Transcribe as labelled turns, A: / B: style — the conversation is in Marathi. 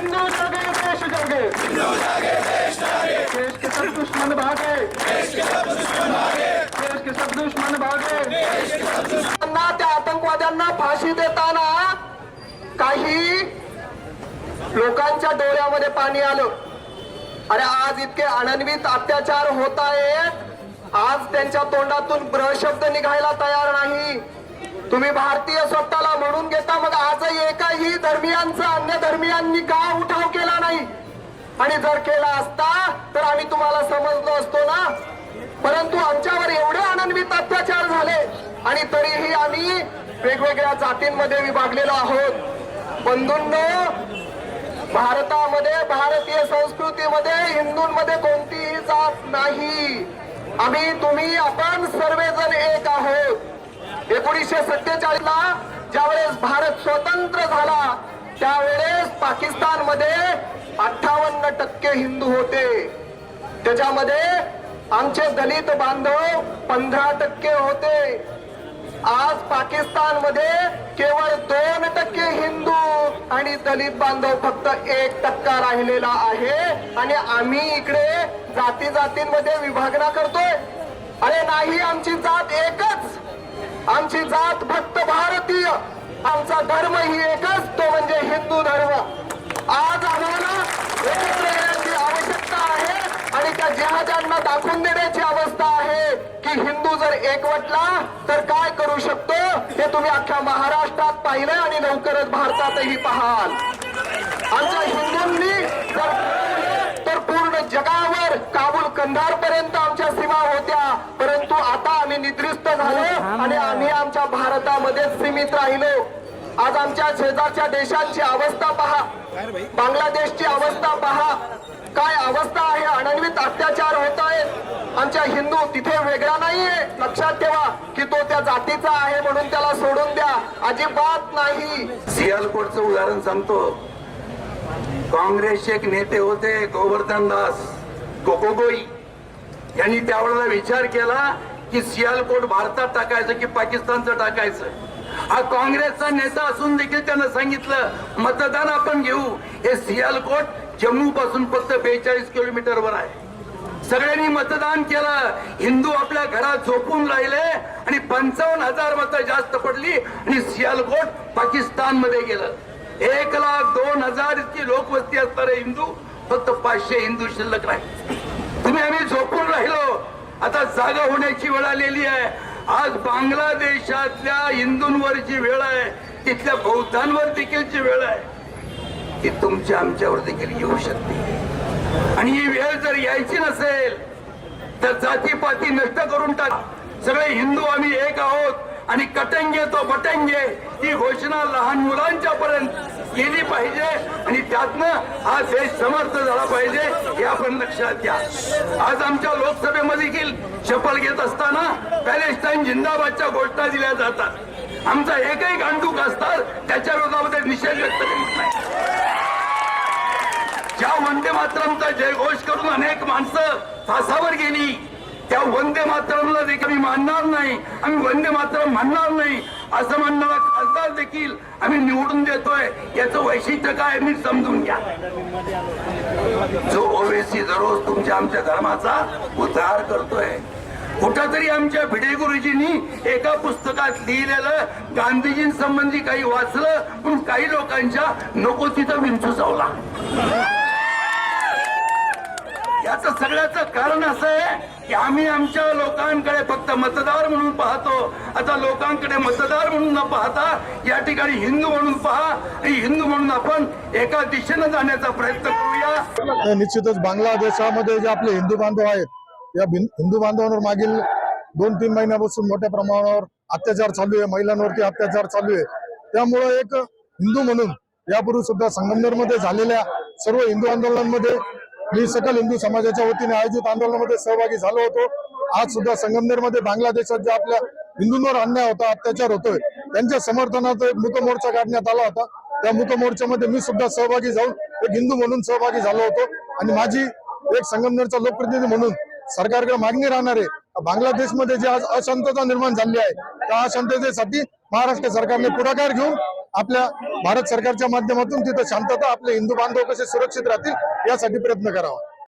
A: हिंदू देश देश के सब दुश्मन भागे देश के सब दुश्मन भागे।
B: त्या आतंकवाद्यांना फाशी देताना काही लोकांच्या डोळ्यामध्ये पाणी आलं. अरे आज इतके अनन्वित अत्याचार होत आहेत. आज त्यांच्या तोंडातून ब्रशब्द निघायला तयार नाही. तुम्ही भारतीय स्वतःला म्हणून घेता मग आजही एकाही धर्मियांचा अन्य धर्मियांनी का उठाव केला नाही? आणि जर केला असता तर आम्ही तुम्हाला समजलो असतो ना? परंतु आमच्यावर एवढे आनंदित अत्याचार झाले आणि तरीही आम्ही वेगवेगळ्या जातींमध्ये विभागलेलो आहोत. बंधूंनो भारतामध्ये भारतीय संस्कृतीमध्ये हिंदूंमध्ये कोणतीही जात नाही. आम्ही तुम्ही आपण सर्व एकोणीसशे सत्तेचाळीस ला ज्यावेळेस भारत स्वतंत्र झाला त्यावेळेस पाकिस्तानमध्ये अठ्ठावन्न टक्के हिंदू होते. त्याच्यामध्ये आमचे दलित बांधव पंधरा टक्के होते. आज पाकिस्तानमध्ये केवळ दोन टक्के हिंदू आणि दलित बांधव फक्त एक टक्का राहिलेला आहे आणि आम्ही इकडे जाती जातींमध्ये विभागना करतोय. अरे नाही आमची जात एक आमची जात फक्त भारतीय. आमचा धर्म ही एकच तो म्हणजे हिंदू धर्म. आज आम्हाला एकत्र येण्याची आवश्यकता आहे आणि त्या जिहाजांना दाखवून देण्याची अवस्था आहे की हिंदू जर एकवटला तर काय करू शकतो? हे तुम्ही अख्ख्या महाराष्ट्रात पाहिलं आणि लवकरच भारतातही पाहाल. आमच्या हिंदूंनी तर पूर्ण जगावर काबूल कंधार पर्यंत आमच्या सीमा होत्या परंतु आता आम्ही निद्रिस्त झालो आणि आम्ही आमच्या भारतामध्ये सीमित राहिलो. आज आमच्या शेजारच्या देशांची अवस्था पहा. बांगलादेशची अवस्था पहा. काय अवस्था आहे? अनन्वित अत्याचार होत आहेत आमच्या हिंदू तिथे वेगळा नाहीये. लक्षात ठेवा की तो त्या जातीचा आहे म्हणून त्याला सोडून द्या. अजिबात नाही.
C: सियालकोटचं उदाहरण सांगतो. काँग्रेसचे एक नेते होते गोवर्धन दास गोगोगोई यांनी त्यावेळेला विचार केला की सियालकोट भारतात टाकायचं की पाकिस्तानचं टाकायचं? हा काँग्रेसचा नेता असून देखील त्यानं सांगितलं मतदान आपण घेऊ. हे सियालकोट जम्मू पासून फक्त बेचाळीस किलोमीटरवर आहे. सगळ्यांनी मतदान केलं. हिंदू आपल्या घरात झोपून राहिले आणि पंचावन्न हजार मतं जास्त पडली आणि सियालकोट पाकिस्तानमध्ये गेलं. एक लाख दोन हजार इतकी लोकवस्ती असणारे हिंदू फक्त पाचशे हिंदू शिल्लक राहील. तुम्ही आम्ही झोपून राहिलो. आता जागा होण्याची वेळ आलेली आहे. आज बांगलादेशातल्या हिंदूंवरची वेळ आहे. तिथल्या बौद्धांवर देखीलची वेळ आहे. ती तुमच्या आमच्यावर देखील येऊ शकते. आणि ही वेळ जर यायची नसेल तर जातीपाती नष्ट करून टाक. सगळे हिंदू आम्ही एक आहोत आणि कटंगे तो बटंगे ही घोषणा लहान मुलांच्या पर्यंत गेली पाहिजे आणि त्यातनं हा देश समर्थ झाला पाहिजे हे आपण लक्षात घ्या. आज आमच्या लोकसभेमध्ये देखील शपथ घेत असताना पॅलेस्टाईन जिंदाबादच्या घोषणा दिल्या जातात. आमचा एकही गांडूक असतात त्याच्या विरोधामध्ये निषेध व्यक्त करीत नाही. ज्या वंदे मातरमचा जयघोष करून अनेक माणसं फासावर गेली त्या वंदे मातरमला देखील आम्ही मानणार नाही. आम्ही वंदे मातरम म्हणणार नाही असं म्हणणारा खासदार देखील आम्ही निवडून देतोय. याचं वैशिष्ट्य काय मी समजून घ्या. जो ओवेसी दररोज तुमच्या आमच्या धर्माचा उद्धार करतोय. कुठंतरी आमच्या भिडे गुरुजींनी एका पुस्तकात लिहिलेलं गांधीजींसंबंधी काही वाचलं पण काही लोकांच्या नको तिथं विंचू चावला. याच सगळ्याच कारण असं आहे की आम्ही आमच्या लोकांकडे फक्त मतदार म्हणून पाहतो. आता लोकांकडे मतदार म्हणून न पाहता या ठिकाणी हिंदू म्हणून पहा आणि हिंदू म्हणून आपण एका दिशेनं जाण्याचा प्रयत्न करूया.
D: निश्चितच बांगलादेशामध्ये जे आपले हिंदू बांधव आहेत या हिंदू बांधवांवर मागील दोन तीन महिन्यापासून मोठ्या प्रमाणावर अत्याचार चालू आहे महिलांवरती अत्याचार चालू आहे. त्यामुळं एक हिंदू म्हणून यापूर्वी सुद्धा संगमनेरमध्ये झालेल्या सर्व हिंदू आंदोलनांमध्ये मी सकल हिंदू समाजाच्या वतीने आयोजित आंदोलनामध्ये सहभागी झालो होतो. आज सुद्धा संगमनेरमध्ये बांगलादेशात जे आपल्या हिंदूंवर अन्याय होता अत्याचार होतोय त्यांच्या समर्थनात एक मोर्चा काढण्यात आला होता. त्या मूक मोर्चामध्ये मी सुद्धा सहभागी जाऊन एक हिंदू म्हणून सहभागी झालो होतो. आणि माझी एक संगमनेरचा लोकप्रतिनिधी म्हणून सरकारकडे मागणी राहणार आहे बांगलादेशमध्ये जी आज अशांतता निर्माण झाली आहे त्या अशांततेसाठी महाराष्ट्र सरकारने पुढाकार घेऊन आपल्या भारत सरकारच्या माध्यमातून तिथं शांतता आपले हिंदू बांधव कसे सुरक्षित राहतील यासाठी प्रयत्न करावा.